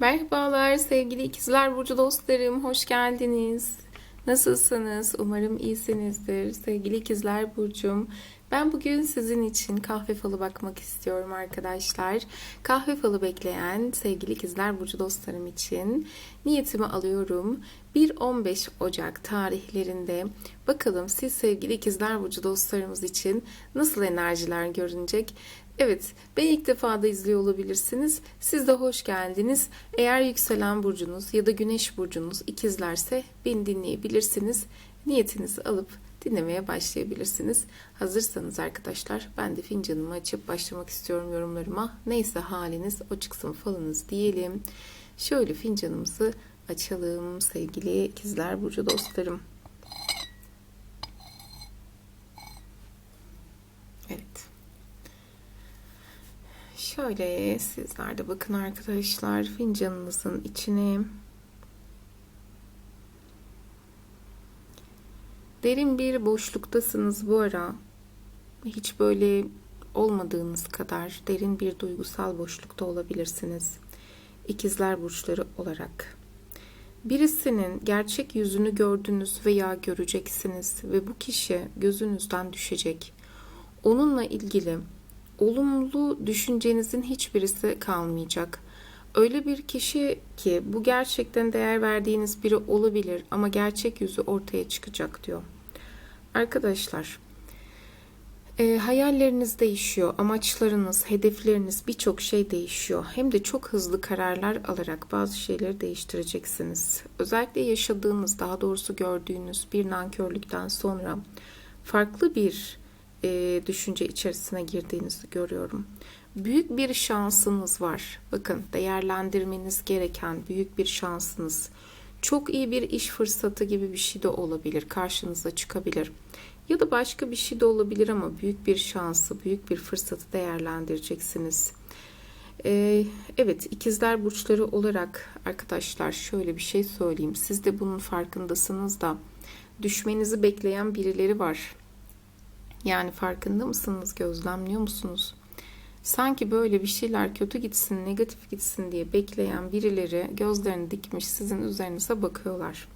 Merhabalar sevgili ikizler burcu dostlarım, hoş geldiniz. Nasılsınız? Umarım iyisinizdir. Sevgili ikizler burcum, ben bugün sizin için kahve falı bakmak istiyorum arkadaşlar. Kahve falı bekleyen sevgili ikizler burcu dostlarım için niyetimi alıyorum. 1-15 Ocak tarihlerinde bakalım siz sevgili ikizler burcu dostlarımız için nasıl enerjiler görünecek? Evet, ben ilk defa da izliyor olabilirsiniz. Siz de hoş geldiniz. Eğer yükselen burcunuz ya da güneş burcunuz ikizlerse beni dinleyebilirsiniz. Niyetinizi alıp dinlemeye başlayabilirsiniz. Hazırsanız arkadaşlar ben de fincanımı açıp başlamak istiyorum yorumlarıma. Neyse haliniz o çıksın falınız diyelim. Şöyle fincanımızı açalım sevgili ikizler burcu dostlarım. Evet. Şöyle sizler de bakın arkadaşlar fincanınızın içine derin bir boşluktasınız bu ara. Hiç böyle olmadığınız kadar derin bir duygusal boşlukta olabilirsiniz. İkizler burçları olarak. Birisinin gerçek yüzünü gördünüz veya göreceksiniz ve bu kişi gözünüzden düşecek. Onunla ilgili olumlu düşüncenizin hiçbirisi kalmayacak. Öyle bir kişi ki bu gerçekten değer verdiğiniz biri olabilir ama gerçek yüzü ortaya çıkacak diyor. Arkadaşlar, e, hayalleriniz değişiyor, amaçlarınız, hedefleriniz birçok şey değişiyor. Hem de çok hızlı kararlar alarak bazı şeyleri değiştireceksiniz. Özellikle yaşadığınız, daha doğrusu gördüğünüz bir nankörlükten sonra farklı bir e, düşünce içerisine girdiğinizi görüyorum. Büyük bir şansınız var. Bakın değerlendirmeniz gereken büyük bir şansınız. Çok iyi bir iş fırsatı gibi bir şey de olabilir. Karşınıza çıkabilir. Ya da başka bir şey de olabilir ama büyük bir şansı, büyük bir fırsatı değerlendireceksiniz. Ee, evet ikizler burçları olarak arkadaşlar şöyle bir şey söyleyeyim. Siz de bunun farkındasınız da düşmenizi bekleyen birileri var yani farkında mısınız? Gözlemliyor musunuz? Sanki böyle bir şeyler kötü gitsin, negatif gitsin diye bekleyen birileri gözlerini dikmiş sizin üzerinize bakıyorlar.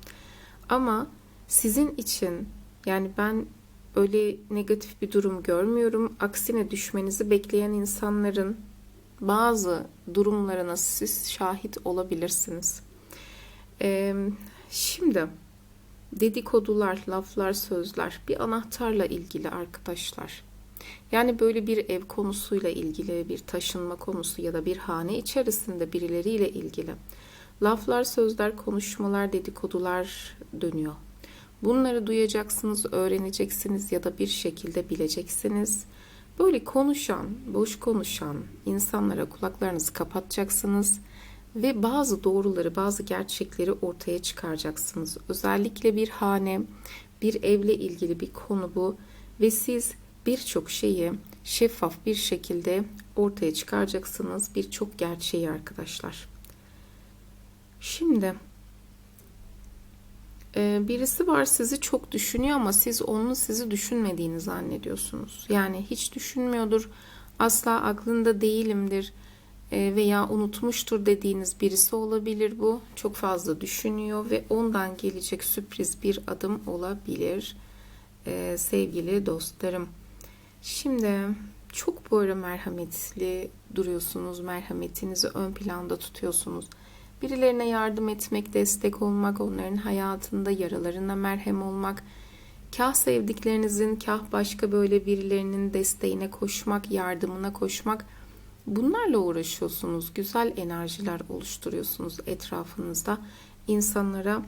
Ama sizin için yani ben öyle negatif bir durum görmüyorum. Aksine düşmenizi bekleyen insanların bazı durumlarına siz şahit olabilirsiniz. Ee, şimdi dedikodular, laflar, sözler bir anahtarla ilgili arkadaşlar. Yani böyle bir ev konusuyla ilgili, bir taşınma konusu ya da bir hane içerisinde birileriyle ilgili laflar, sözler, konuşmalar, dedikodular dönüyor. Bunları duyacaksınız, öğreneceksiniz ya da bir şekilde bileceksiniz. Böyle konuşan, boş konuşan insanlara kulaklarınızı kapatacaksınız ve bazı doğruları, bazı gerçekleri ortaya çıkaracaksınız. Özellikle bir hane, bir evle ilgili bir konu bu ve siz birçok şeyi şeffaf bir şekilde ortaya çıkaracaksınız. Birçok gerçeği arkadaşlar. Şimdi e, birisi var sizi çok düşünüyor ama siz onun sizi düşünmediğini zannediyorsunuz. Yani hiç düşünmüyordur. Asla aklında değilimdir veya unutmuştur dediğiniz birisi olabilir bu. Çok fazla düşünüyor ve ondan gelecek sürpriz bir adım olabilir ee, sevgili dostlarım. Şimdi çok ara merhametli duruyorsunuz. Merhametinizi ön planda tutuyorsunuz. Birilerine yardım etmek, destek olmak, onların hayatında yaralarına merhem olmak, kah sevdiklerinizin, kah başka böyle birilerinin desteğine koşmak, yardımına koşmak Bunlarla uğraşıyorsunuz. Güzel enerjiler oluşturuyorsunuz etrafınızda. İnsanlara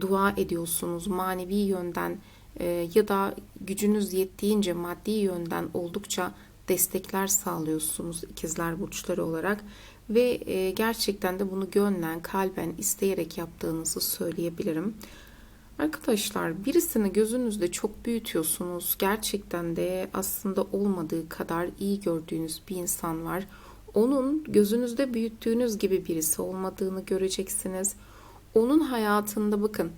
dua ediyorsunuz. Manevi yönden e, ya da gücünüz yettiğince maddi yönden oldukça destekler sağlıyorsunuz ikizler burçları olarak ve e, gerçekten de bunu gönlen, kalben isteyerek yaptığınızı söyleyebilirim. Arkadaşlar birisini gözünüzde çok büyütüyorsunuz. Gerçekten de aslında olmadığı kadar iyi gördüğünüz bir insan var. Onun gözünüzde büyüttüğünüz gibi birisi olmadığını göreceksiniz. Onun hayatında bakın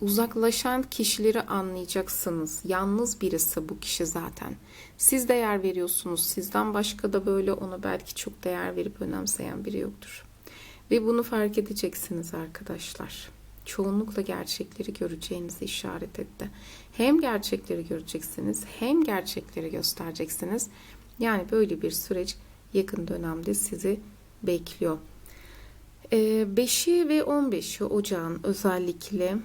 uzaklaşan kişileri anlayacaksınız. Yalnız birisi bu kişi zaten. Siz değer veriyorsunuz. Sizden başka da böyle ona belki çok değer verip önemseyen biri yoktur. Ve bunu fark edeceksiniz arkadaşlar. Çoğunlukla gerçekleri göreceğinizi işaret etti. Hem gerçekleri göreceksiniz hem gerçekleri göstereceksiniz. Yani böyle bir süreç yakın dönemde sizi bekliyor. 5'i Ee, ve 15'i ocağın özellikle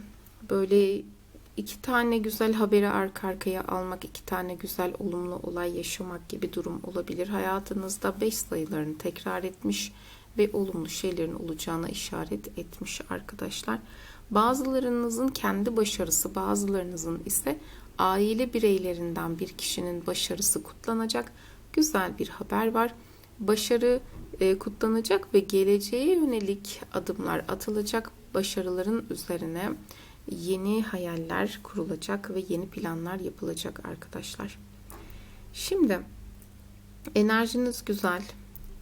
böyle iki tane güzel haberi arka arkaya almak, iki tane güzel olumlu olay yaşamak gibi durum olabilir. Hayatınızda 5 sayılarını tekrar etmiş ve olumlu şeylerin olacağına işaret etmiş arkadaşlar. Bazılarınızın kendi başarısı, bazılarınızın ise aile bireylerinden bir kişinin başarısı kutlanacak. Güzel bir haber var. Başarı e, kutlanacak ve geleceğe yönelik adımlar atılacak. Başarıların üzerine yeni hayaller kurulacak ve yeni planlar yapılacak arkadaşlar. Şimdi enerjiniz güzel,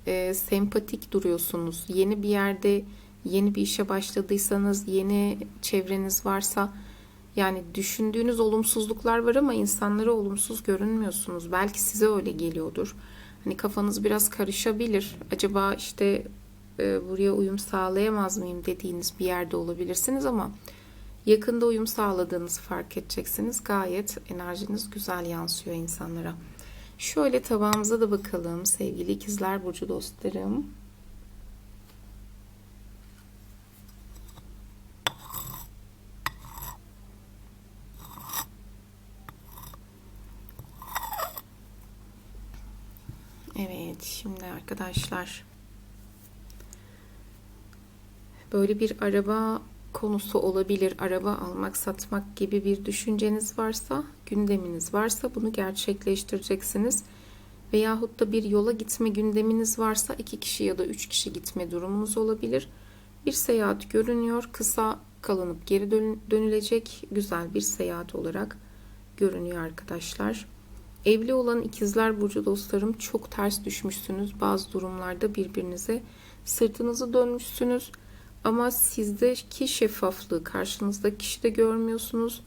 e, sempatik duruyorsunuz. Yeni bir yerde yeni bir işe başladıysanız, yeni çevreniz varsa yani düşündüğünüz olumsuzluklar var ama insanlara olumsuz görünmüyorsunuz. Belki size öyle geliyordur. Hani kafanız biraz karışabilir. Acaba işte e, buraya uyum sağlayamaz mıyım dediğiniz bir yerde olabilirsiniz ama yakında uyum sağladığınızı fark edeceksiniz. Gayet enerjiniz güzel yansıyor insanlara. Şöyle tabağımıza da bakalım sevgili ikizler burcu dostlarım. Şimdi arkadaşlar böyle bir araba konusu olabilir. Araba almak, satmak gibi bir düşünceniz varsa, gündeminiz varsa bunu gerçekleştireceksiniz. Veyahut da bir yola gitme gündeminiz varsa iki kişi ya da üç kişi gitme durumunuz olabilir. Bir seyahat görünüyor. Kısa kalınıp geri dönülecek güzel bir seyahat olarak görünüyor arkadaşlar. Evli olan ikizler burcu dostlarım çok ters düşmüşsünüz. Bazı durumlarda birbirinize sırtınızı dönmüşsünüz. Ama sizdeki şeffaflığı karşınızdaki kişide görmüyorsunuz.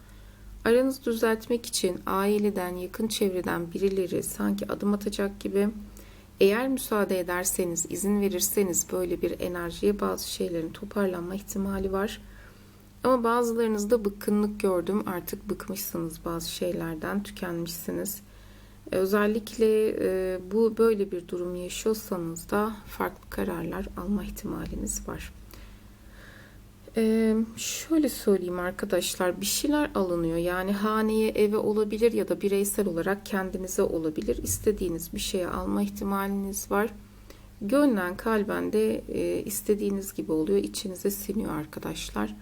Aranızı düzeltmek için aileden, yakın çevreden birileri sanki adım atacak gibi eğer müsaade ederseniz, izin verirseniz böyle bir enerjiye bazı şeylerin toparlanma ihtimali var. Ama bazılarınızda bıkkınlık gördüm. Artık bıkmışsınız bazı şeylerden, tükenmişsiniz. Özellikle e, bu böyle bir durum yaşıyorsanız da farklı kararlar alma ihtimaliniz var. Ee, şöyle söyleyeyim arkadaşlar bir şeyler alınıyor. Yani haneye eve olabilir ya da bireysel olarak kendinize olabilir. İstediğiniz bir şeye alma ihtimaliniz var. Gönlen kalben de e, istediğiniz gibi oluyor. İçinize siniyor arkadaşlar.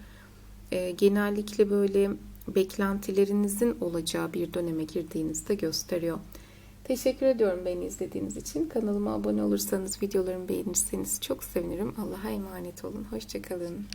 E, genellikle böyle beklentilerinizin olacağı bir döneme girdiğinizde gösteriyor. Teşekkür ediyorum beni izlediğiniz için. Kanalıma abone olursanız videolarımı beğenirseniz çok sevinirim. Allah'a emanet olun. Hoşçakalın